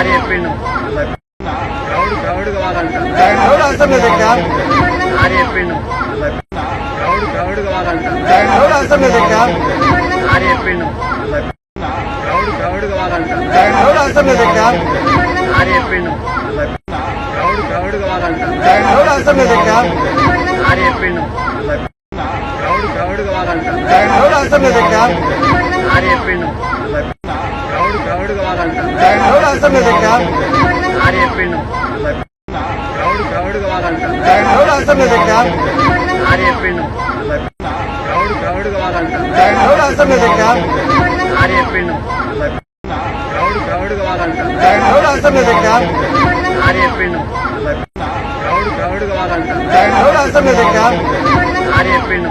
Sir చెప్పిండు. Crowd crowd కావాలంటారు చెప్పిండు. క్రౌడ్ క్రౌడ్ కావాలంటారు చెప్పిండు. క్రౌడ్ క్రౌడ్ కావాలంటారు చెప్పిండు. క్రౌడ్ క్రౌడ్ కావాలంటారు చెప్పిండు. క్రౌడ్ క్రౌడ్ కావాలంటారు చెప్పిండు. చెప్పిండు క్రౌడ్ క్రౌడ్ కావాలంటారు చెప్పిండు క్రౌడ్ క్రౌడ్ కావాలంటారు చెప్పిండు క్రౌడ్ క్రౌడ్ కావాలంటారు చెప్పిండు క్రౌడ్ క్రౌడ్ కావాలంటారు చెప్పిండు